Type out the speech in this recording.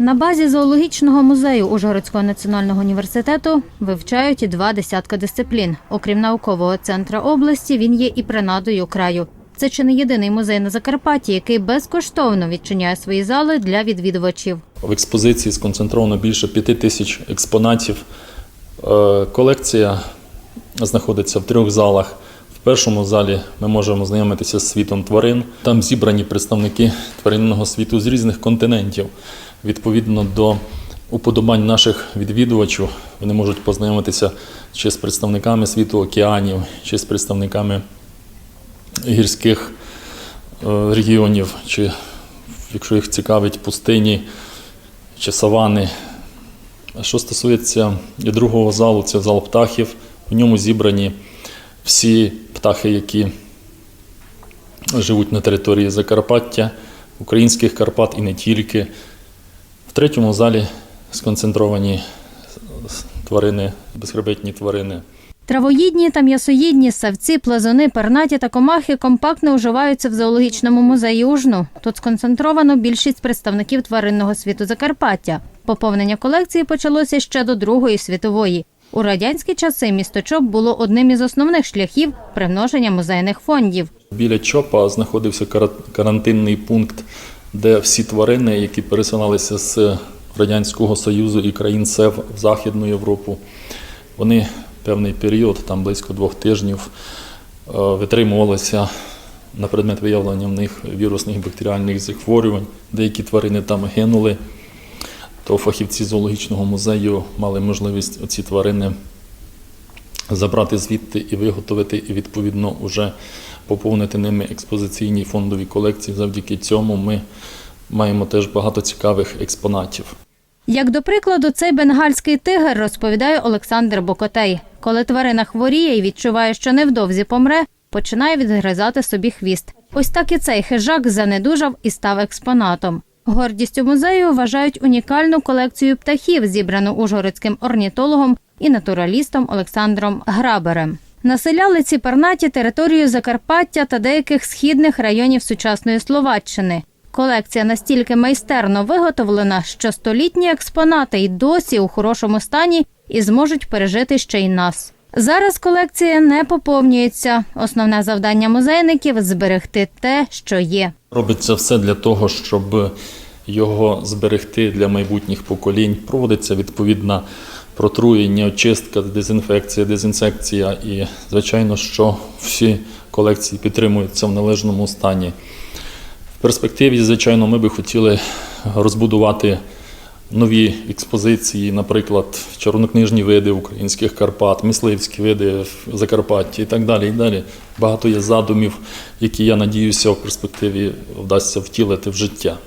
На базі зоологічного музею Ужгородського національного університету вивчають і два десятка дисциплін. Окрім наукового центра області, він є і принадою краю. Це чи не єдиний музей на Закарпатті, який безкоштовно відчиняє свої зали для відвідувачів. В експозиції сконцентровано більше п'яти тисяч експонатів. Е, Колекція знаходиться в трьох залах. В першому залі ми можемо знайомитися з світом тварин. Там зібрані представники тваринного світу з різних континентів. Відповідно до уподобань наших відвідувачів, вони можуть познайомитися чи з представниками світу океанів, чи з представниками гірських е, регіонів, чи якщо їх цікавить пустині чи савани. Що стосується другого залу, це зал птахів. В ньому зібрані всі птахи, які живуть на території Закарпаття, українських Карпат і не тільки. В третьому залі сконцентровані тварини, безхребетні тварини. Травоїдні та м'ясоїдні савці, плазуни, пернаті та комахи компактно уживаються в зоологічному музеї Ужну. Тут сконцентровано більшість представників тваринного світу Закарпаття. Поповнення колекції почалося ще до Другої світової. У радянські часи місто Чоп було одним із основних шляхів примноження музейних фондів. Біля ЧОПа знаходився кара- карантинний пункт, де всі тварини, які пересувалися з Радянського Союзу і країн СЕВ в Західну Європу, вони певний період, там близько двох тижнів, е, витримувалися на предмет виявлення в них вірусних і бактеріальних захворювань. Деякі тварини там гинули, то фахівці зоологічного музею мали можливість оці тварини забрати звідти і виготовити, і відповідно вже поповнити ними експозиційні фондові колекції. Завдяки цьому ми маємо теж багато цікавих експонатів. Як до прикладу, цей бенгальський тигр розповідає Олександр Бокотей. Коли тварина хворіє і відчуває, що невдовзі помре, починає відгризати собі хвіст. Ось так і цей хижак занедужав і став експонатом. Гордістю музею вважають унікальну колекцію птахів, зібрану ужгородським орнітологом і натуралістом Олександром Граберем. Населяли ці пернаті територію Закарпаття та деяких східних районів сучасної Словаччини. Колекція настільки майстерно виготовлена, що столітні експонати й досі у хорошому стані і зможуть пережити ще й нас. Зараз колекція не поповнюється. Основне завдання музейників зберегти те, що є. Робиться все для того, щоб його зберегти для майбутніх поколінь. Проводиться відповідна протруєння, очистка, дезінфекція, дезінсекція. І, звичайно, що всі колекції підтримуються в належному стані. В перспективі, звичайно, ми би хотіли розбудувати нові експозиції, наприклад, чорнокнижні види українських Карпат, мисливські види в Закарпатті і так далі. І далі. Багато є задумів, які я надіюся в перспективі вдасться втілити в життя.